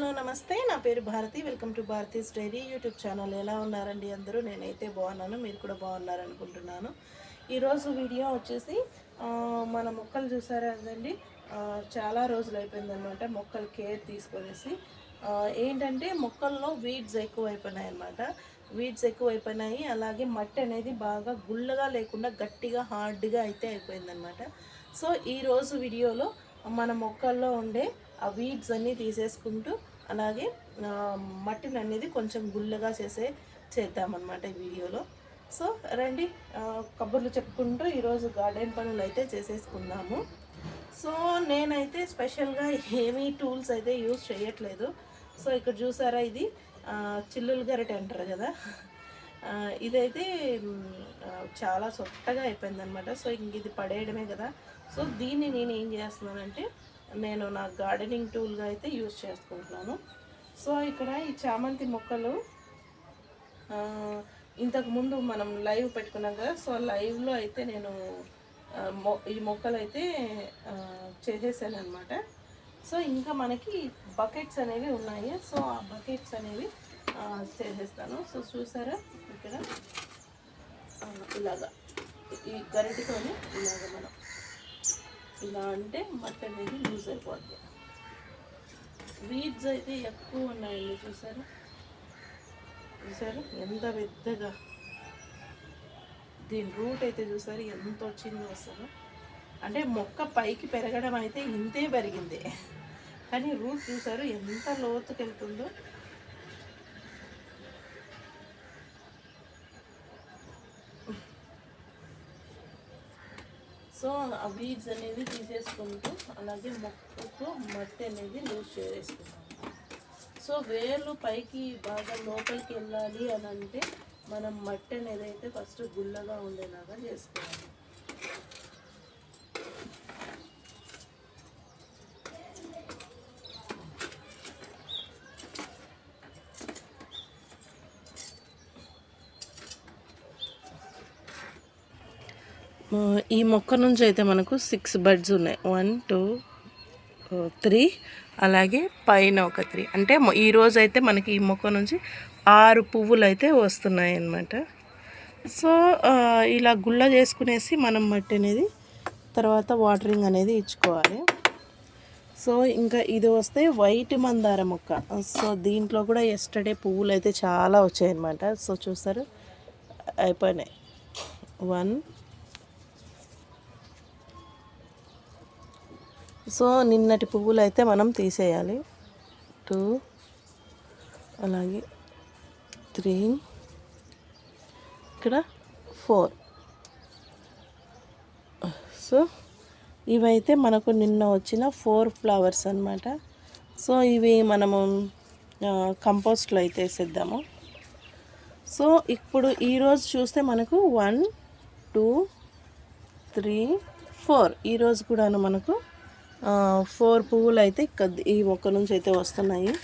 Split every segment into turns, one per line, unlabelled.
Hello నమస్తే. నా పేరు Bharathi. Welcome to Bharathi's diary YouTube channel. ఎలా ఉన్నారండి అందరూ? నేనైతే బాగున్నాను. మీరు కూడా బాగున్నారనుకుంటున్నాను. ఈరోజు వీడియో వచ్చేసి మన మొక్కలు చూసారా కదండి చాలా రోజులు అయిపోయిందనమాట మొక్కలు కేర్ తీసుకొనేసి. ఏంటంటే మొక్కల్లో వీడ్స్ ఎక్కువ అయిపోయినాయి అనమాట వీడ్స్ ఎక్కువ అయిపోయినాయి అలాగే మట్టి అనేది బాగా గుల్లగా లేకుండా గట్టిగా హార్డ్గా అయితే అయిపోయిందనమాట సో ఈరోజు వీడియోలో మన మొక్కల్లో ఉండే ఆ వీడ్స్ అన్నీ తీసేసుకుంటూ అలాగే మట్టిని అనేది కొంచెం గుల్లగా చేసే చేద్దామన్నమాట ఈ వీడియోలో. సో రండి కబుర్లు చెప్పుకుంటూ ఈరోజు గార్డెన్ పనులు అయితే చేసేసుకుందాము. సో నేనైతే స్పెషల్గా ఏమీ టూల్స్ అయితే యూజ్ చేయట్లేదు. సో ఇక్కడ చూసారా ఇది? చిల్లులు గరిటె అంటారు కదా? ఇదైతే చాలా సొట్టగా అయిపోయింది అనమాట సో ఇంక ఇది పడేయడమే కదా? సో దీన్ని నేను ఏం చేస్తున్నానంటే నేను నా గార్డెనింగ్ టూల్గా అయితే యూజ్ చేసుకుంటున్నాను. సో ఇక్కడ ఈ చామంతి మొక్కలు ఇంతకుముందు మనం లైవ్ పెట్టుకున్నాం కదా సో లైవ్లో అయితే నేను మొ- ఈ మొక్కలు అయితే చేసేసాను అనమాట సో ఇంకా మనకి బకెట్స్ అనేవి ఉన్నాయి. సో ఆ బకెట్స్ అనేవి చేసేస్తాను. సో చూసారా ఇక్కడ? ఇలాగా. ఈ గరిటితోనే ఇలాగ మనం ఇలా అంటే మట్టి అనేది లూజ్ అయిపోద్ది. వీడ్స్ అయితే ఎక్కువ ఉన్నాయండి చూసారా? చూసారు? ఎంత పెద్దగా. దీని రూట్ అయితే చూసారు? ఎంత వచ్చిందో అసలు అంటే మొక్క పైకి పెరగడం అయితే ఇంతే పెరిగింది. కానీ రూట్ చూసారు? ఎంత లోతుకెళ్తుందో. సో ఆ బీడ్స్ అనేది తీసేసుకుంటూ అలాగే మొక్కకు మట్టి అనేది లూజ్ చేసుకుంటాం సో వేలు పైకి బాగా లోపలికి వెళ్ళాలి అని అంటే మనం మట్టి అనేది అయితే ఫస్ట్ గుల్లగా ఉండేలాగా చేసుకోవాలి. ఈ మొక్క నుంచి అయితే మనకు సిక్స్ బర్డ్స్ ఉన్నాయి. వన్ టూ త్రీ అలాగే పైన ఒక త్రీ. అంటే ఈరోజు అయితే మనకి ఈ మొక్క నుంచి ఆరు పువ్వులు అయితే వస్తున్నాయి అన్నమాట. సో ఇలా గుల్ల చేసుకునేసి మనం మట్టి అనేది తర్వాత వాటరింగ్ అనేది ఇచ్చుకోవాలి. సో ఇంకా ఇది వస్తే వైట్ మందార మొక్క. సో దీంట్లో కూడా ఎస్టర్డే పువ్వులు అయితే చాలా వచ్చాయి అన్నమాట సో చూస్తారు అయిపోయినాయి. వన్ సో నిన్నటి పువ్వులు అయితే మనం తీసేయాలి. టూ అలాగే త్రీ ఇక్కడ ఫోర్. సో ఇవైతే మనకు నిన్న వచ్చిన ఫోర్ ఫ్లవర్స్ అనమాట సో ఇవి మనము కంపోస్ట్లో అయితే వేసేద్దాము. సో ఇప్పుడు ఈరోజు చూస్తే మనకు వన్ టూ త్రీ ఫోర్. ఈరోజు కూడాను మనకు ఫోర్ పువ్వులు అయితే ఈ మొక్క నుంచి అయితే వస్తున్నాయి.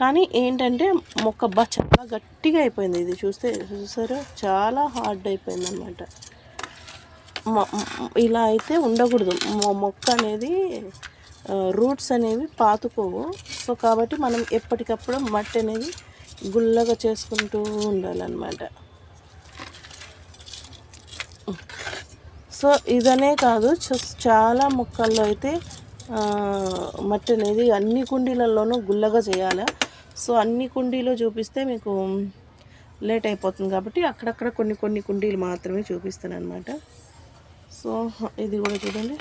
కానీ ఏంటంటే మొక్క బా చాలా గట్టిగా అయిపోయింది. ఇది చూస్తే చూసారా? చాలా హార్డ్ అయిపోయింది అనమాట ఇలా అయితే ఉండకూడదు. మొ- మొక్క అనేది రూట్స్ అనేవి పాతుకోవు. సో కాబట్టి మనం ఎప్పటికప్పుడు మట్టి అనేది గుల్లగా చేసుకుంటూ ఉండాలన్నమాట. సో ఇదనే కాదు చాలా మొక్కల్లో అయితే మట్టి అనేది అన్ని కుండీలలోనూ గుల్లగా చేయాలి. సో అన్ని కుండీలో చూపిస్తే మీకు లేట్ అయిపోతుంది కాబట్టి అక్కడక్కడ కొన్ని కొన్ని కుండీలు మాత్రమే చూపిస్తాను అనమాట సో ఇది కూడా చూడండి.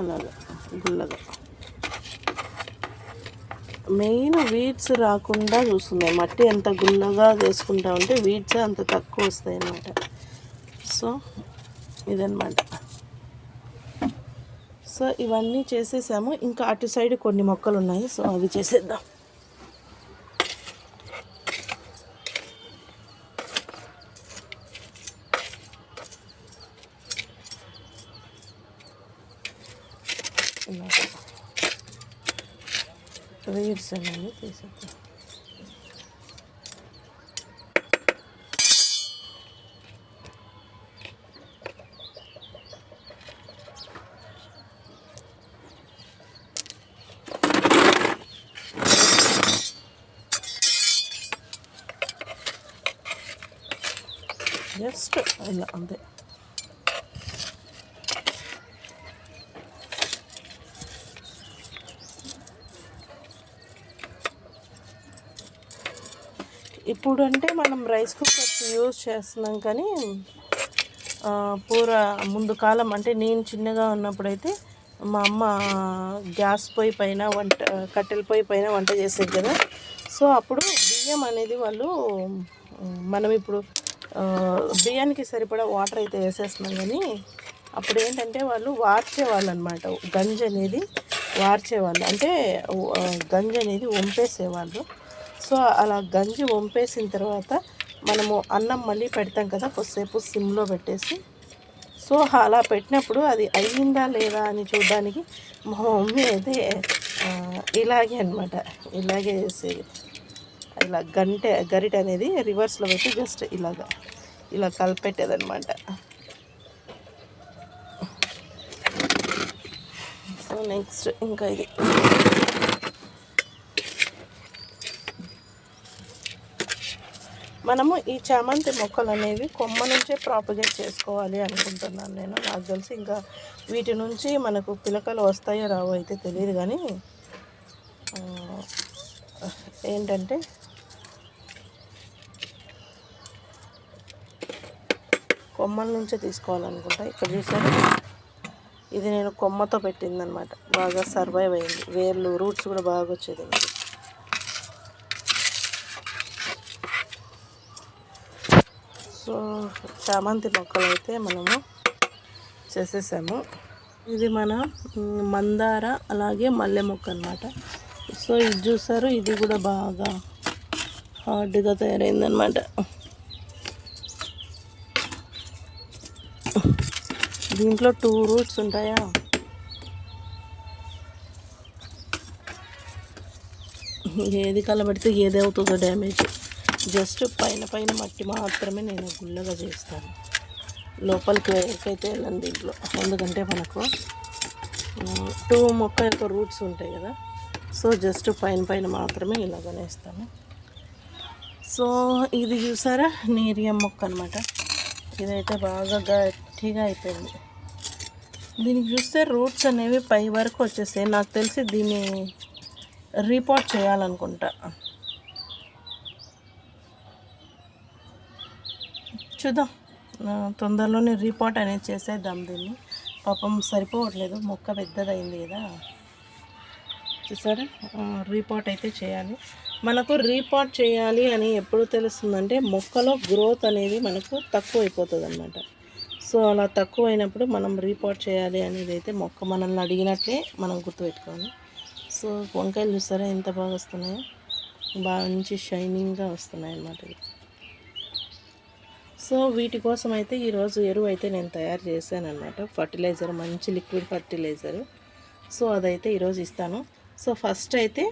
అలాగా గుల్లగా. మెయిన్ వీడ్స్ రాకుండా చూస్తున్నాయి. మట్టి ఎంత గుల్లగా చేసుకుంటా ఉంటే వీడ్స్ అంత తక్కువ వస్తాయి అన్నమాట సో ఇదన్నమాట. సో ఇవన్నీ చేసేసాము. ఇంకా అటు సైడ్ కొన్ని మొక్కలు ఉన్నాయి. సో అవి చేసేద్దాం. ఇలాగ. వీడ్స్ తీసేద్దాం. జస్ట్ ఇలా అంతే ఇప్పుడు అంటే మనం రైస్ కుక్కర్స్ యూజ్ చేస్తున్నాం కానీ పూర ముందు కాలం అంటే నేను చిన్నగా ఉన్నప్పుడైతే మా అమ్మ గ్యాస్ పొయ్యి పైన వంట కట్టెల పొయ్యి పైన వంట చేసేది కదా. సో అప్పుడు బియ్యం అనేది వాళ్ళు మనం ఇప్పుడు బియ్యానికి సరిపడా వాటర్ అయితే వేసేస్తున్నాం కానీ అప్పుడు ఏంటంటే వాళ్ళు వార్చేవాళ్ళు అనమాట గంజి అనేది వార్చేవాళ్ళు. అంటే గంజ గంజి అనేది వంపేసేవాళ్ళు. సో అలా గంజి వంపేసిన తర్వాత మనము అన్నం మళ్ళీ పెడతాం కదా కొద్దిసేపు సిమ్లో పెట్టేసి. సో అలా పెట్టినప్పుడు అది అయ్యిందా లేదా అని చూడడానికి మా మమ్మీ అయితే ఇలాగే అనమాట. ఇలాగే చేసేది. ఇలా గంటె గరిట అనేది రివర్స్లో పెట్టి జస్ట్ ఇలాగా ఇలా కలిపెట్టేదనమాట సో నెక్స్ట్ ఇంకా ఇది. మనము ఈ చామంతి మొక్కలు అనేవి కొమ్మ నుంచే ప్రాపగేట్ చేసుకోవాలి అనుకుంటున్నాను నేను. నాకు తెలిసి ఇంకా వీటి నుంచి మనకు పిలకలు వస్తాయో రావో అయితే తెలియదు కానీ ఏంటంటే కొమ్మల నుంచే తీసుకోవాలనుకుంటా. ఇక్కడ చూసారు? ఇది నేను కొమ్మతో పెట్టిందనమాట బాగా సర్వైవ్ అయింది. వేర్లు రూట్స్ కూడా బాగా వచ్చేది సో చామంతి మొక్కలు అయితే మనము చేసేసాము. ఇది మన మందార అలాగే మల్లె మొక్క అనమాట సో ఇది చూసారు? ఇది కూడా బాగా హార్డ్గా తయారైందనమాట దీంట్లో టూ రూట్స్ ఉంటాయా? ఏది కలబడితే ఏది అవుతుందో డ్యామేజ్. జస్ట్ పైన పైన మట్టి మాత్రమే నేను గుల్లగా చేస్తాను. లోపలికి అయితే వెళ్ళను దీంట్లో. ఎందుకంటే మనకు టూ మొక్క యొక్క రూట్స్ ఉంటాయి కదా. సో జస్ట్ పైన పైన మాత్రమే ఇలాగనే వేస్తాను సో ఇది చూసారా? నీరియం మొక్క అనమాట ఇదైతే బాగా గట్టిగా అయిపోయింది. దీనికి చూస్తే రూట్స్ అనేవి పై వరకు వచ్చేసాయి నాకు తెలిసి దీన్ని రీపోర్ట్ చేయాలనుకుంటా. చూద్దాం. తొందరలోనే రీపోర్ట్ అనేది చేసేద్దాం దీన్ని. పాపం సరిపోవట్లేదు. మొక్క పెద్దదైంది కదా. చూసారా? రీపోర్ట్ అయితే చేయాలి. మనకు రీపోర్ట్ చేయాలి అని ఎప్పుడు తెలుస్తుందంటే మొక్కలో గ్రోత్ అనేది మనకు తక్కువ అయిపోతుంది అన్నమాట సో అలా తక్కువ అయినప్పుడు మనం రీపోర్ట్ చేయాలి అనేది అయితే మొక్క మనల్ని అడిగినట్లే మనం గుర్తుపెట్టుకోవాలి. సో వంకాయలు చూసారా ఎంత బాగా వస్తున్నాయో? బాగా మంచి షైనింగ్గా వస్తున్నాయి అన్నమాట ఇవి. సో వీటి కోసం అయితే ఈరోజు ఎరువు అయితే నేను తయారు చేశాను అనమాట ఫర్టిలైజర్ మంచి లిక్విడ్ ఫర్టిలైజర్ సో అదైతే ఈరోజు ఇస్తాను. సో ఫస్ట్ అయితే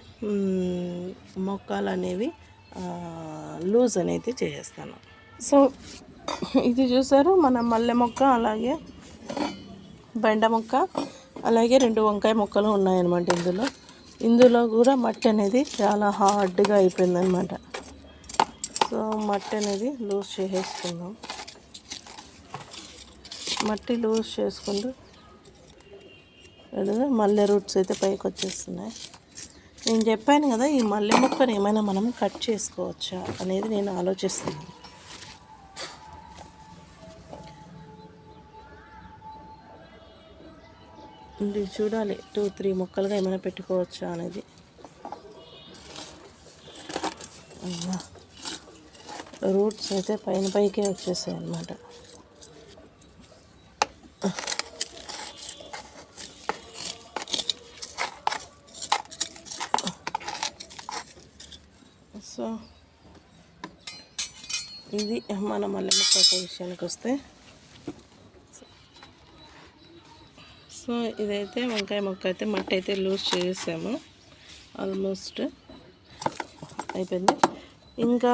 మొక్కలు అనేవి లూజ్ అనేది చేసేస్తాను. సో ఇది చూసారు? మన మల్లె మొక్క అలాగే బెండ మొక్క అలాగే రెండు వంకాయ మొక్కలు ఉన్నాయన్నమాట ఇందులో. ఇందులో కూడా మట్టి అనేది చాలా హార్డ్గా అయిపోయిందనమాట సో మట్టి అనేది లూజ్ చేసేసుకుందాం. మట్టి లూజ్ చేసుకుంటూ మల్లె రూట్స్ అయితే పైకి వచ్చేస్తున్నాయి. నేను చెప్పాను కదా ఈ మల్లె మొక్కను ఏమైనా మనం కట్ చేసుకోవచ్చా అనేది నేను ఆలోచిస్తున్నాను. ఇది చూడాలి. టూ త్రీ ముక్కలుగా ఏమైనా పెట్టుకోవచ్చా అనేది. రూట్స్ అయితే పైన పైకే వచ్చేసాయి అన్నమాట. సో ఇది మన మల్లె మొక్క విషయానికి వస్తే సో ఇదైతే వంకాయ మొక్క అయితే మట్టి అయితే లూజ్ చేసాము ఆల్మోస్ట్ అయిపోయింది. ఇంకా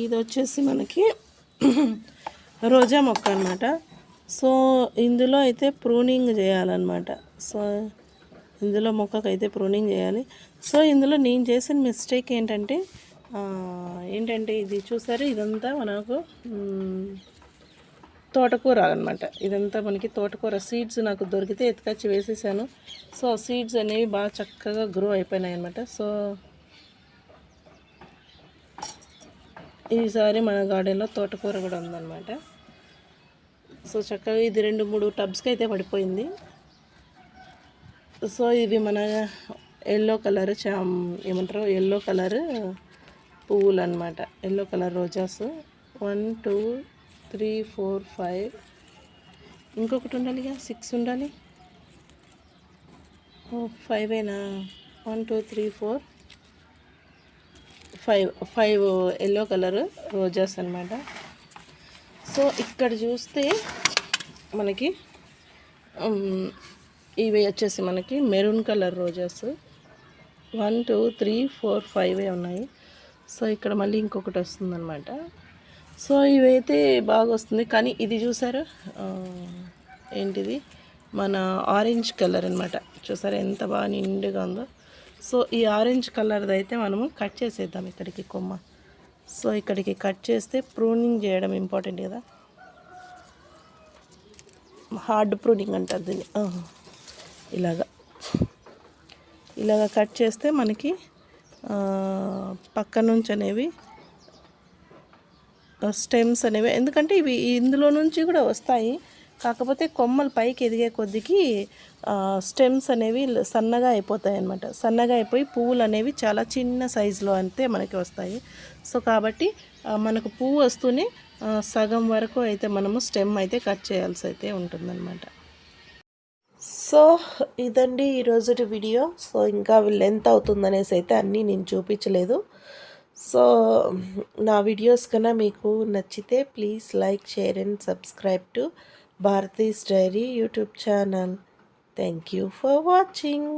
ఇది వచ్చేసి మనకి రోజా మొక్క అనమాట సో ఇందులో అయితే ప్రూనింగ్ చేయాలన్నమాట. సో ఇందులో మొక్కకైతే ప్రూనింగ్ చేయాలి. సో ఇందులో నేను చేసిన మిస్టేక్ ఏంటంటే ఏంటంటే ఇది చూసారు? ఇదంతా మనకు తోటకూర అనమాట ఇదంతా మనకి తోటకూర సీడ్స్ నాకు దొరికితే ఎత్తుకొచ్చి వేసేసాను. సో సీడ్స్ అనేవి బాగా చక్కగా గ్రో అయిపోయినాయి అనమాట సో ఈసారి మన గార్డెన్లో తోటకూర కూడా ఉందన్నమాట. సో చక్కగా ఇది రెండు మూడు టబ్స్కి అయితే పడిపోయింది. సో ఇవి మన ఎల్లో కలర్ చామ్ ఏమంటారు? ఎల్లో కలర్ పువ్వులు అనమాట yellow colour roses. One two three four five. ఇంకొకటి ఉండాలిగా సిక్స్ ఉండాలి. ఫైవ్ అయినా one two three four. Five five yellow colour roses అనమాట సో ఇక్కడ చూస్తే మనకి ఇవి వచ్చేసి మనకి maroon colour roses. One two three four five ఉన్నాయి. సో ఇక్కడ మళ్ళీ ఇంకొకటి వస్తుందన్నమాట. సో ఇవైతే బాగా వస్తుంది కానీ ఇది చూసారా? ఏంటిది? మన ఆరెంజ్ కలర్ అనమాట చూసారా ఎంత బాగా నిండుగా ఉందో. సో ఈ ఆరెంజ్ కలర్ది అయితే మనము కట్ చేసేద్దాం ఇక్కడికి కొమ్మ. సో ఇక్కడికి కట్ చేస్తే ప్రూనింగ్ చేయడం ఇంపార్టెంట్ కదా. హార్డ్ ప్రూనింగ్ అంటారు దీన్ని. ఆ, ఇలాగా. ఇలాగ కట్ చేస్తే మనకి పక్క నుంచి అనేవి స్టెమ్స్ అనేవి. ఎందుకంటే ఇవి ఇందులో నుంచి కూడా వస్తాయి. కాకపోతే కొమ్మలు పైకి ఎదిగే కొద్దికి స్టెమ్స్ అనేవి సన్నగా అయిపోతాయి అన్నమాట. సన్నగా అయిపోయి పువ్వులు అనేవి చాలా చిన్న సైజులో అంతే మనకి వస్తాయి. సో కాబట్టి మనకు పువ్వు వస్తూనే సగం వరకు అయితే మనము స్టెమ్ అయితే కట్ చేయాల్సి అయితే ఉంటుందన్నమాట. సో ఇదండి ఈరోజు వీడియో. సో ఇంకా లెంత్ అవుతుందనేసి అయితే అన్నీ నేను చూపించలేదు. సో నా వీడియోస్ కన్నా మీకు నచ్చితే please like share and subscribe to Bharathi's diary YouTube channel. Thank you for watching.